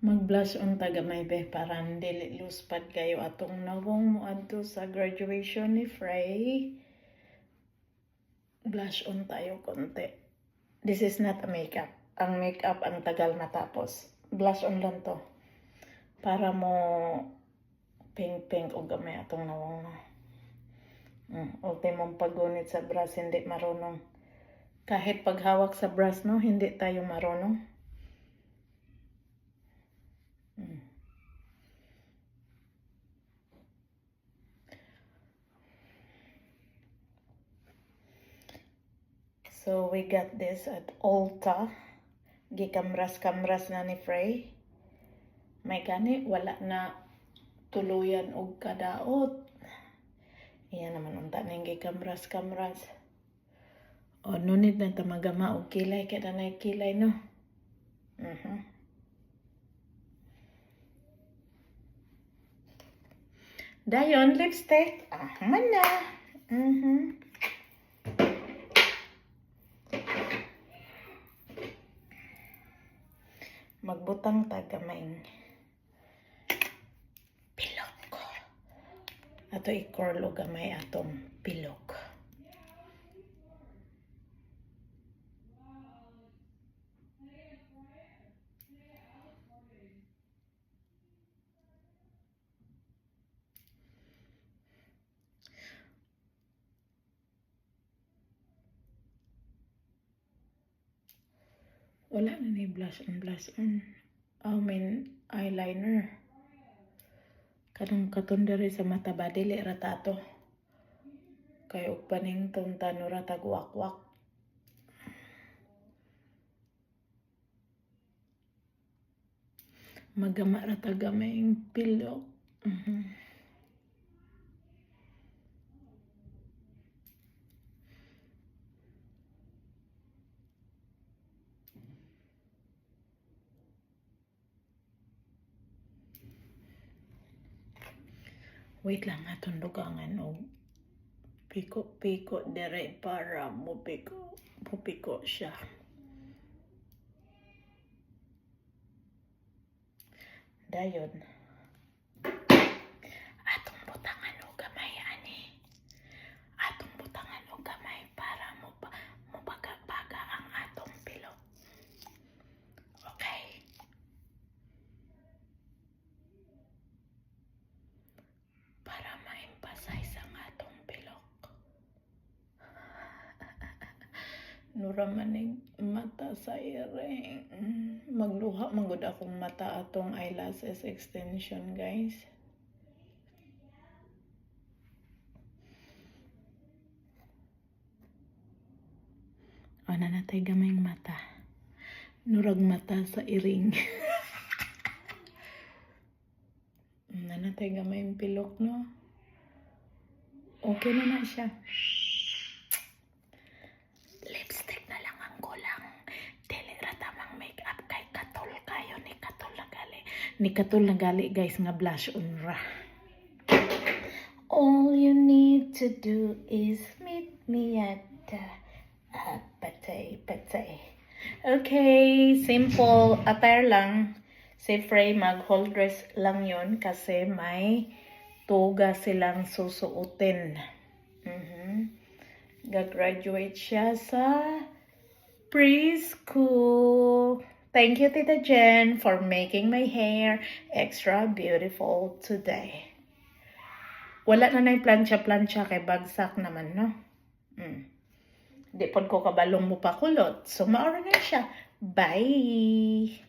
Mag-blush on tagamay be para dili luspad kayo atong nawong mo adto sa graduation ni Frey. Blush on tayo konti. This is not a makeup. Ang makeup ang tagal matapos. Blush on lang to. Para mo pink-pink o gamay atong nawong mo. Mm, ultimong paggunit sa brush, hindi marunong. Kahit paghawak sa brush, no, hindi tayo marunong. So we got this at Ulta. Gikamras-kamras na ni Frey. May gani, wala na tuluyan og kadaot. Iyan naman ang taning gikamras-kamras. O, nunit na tamagama og kilay, kada na kilay, no? Mhm. Dayon, lipstick. Ah, man na. Mhm. Magbutang tagamaing pilok. Ato i-curl og gamay atong pilok. Wala na ni blush on blush on. I mean, eyeliner. Kanang katundari sa mata ba, dili ratato. Kay og paning tuntano ratag wakwak. Magama ratag may pilo. Mhm. Wait lang atong dugangan og piko-piko dire para mo piko pupiko siya. Dayon. Atong butangan og gamay ani. Atong butangan og gamay para mo pa mo baga-baga ang atong pilok. Okay. para ma-emphasize ang atong pilok. Nura manig mata sa iring. Magluha magud akong mata atong eyelashes extension, guys. O na natay gamayng mata. Nurag mata sa iring. Nanatay gamay pilok, no? Okay na na siya. Lipstick na lang ang kulang. Dili ra tamang makeup kay katol kayo ni katol na gali. Ni katol na gali, guys, nga blush on ra. All you need to do is meet me at the uh, patay, patay. Okay, simple attire lang. Si Frey mag-hold dress lang yon kasi may tuga silang susuotin. Mhm. Gagraduate siya sa preschool. Thank you, Tita Jen, for making my hair extra beautiful today. Wala na na plancha-plancha kay bagsak naman, no? Mm. Di pod ko kabalong mo pa kulot. So, maura na siya. Bye!